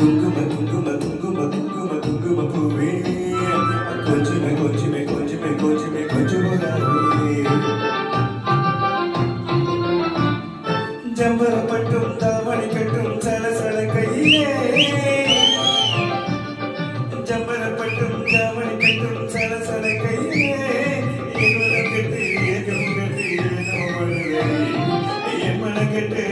குங்கும குங்கும குங்கும குங்கும குங்கும பூவே. கொஞ்சமே கொஞ்சமே கொஞ்சமே கொஞ்சமே கொஞ்சமுடாவே ஜம்பர பட்டும் தாவணி கட்டும் சல சல கையிலே. ஜம்பர பட்டும் தாவணி கட்டும் சல சல கையிலே. என் மனக்கட்டு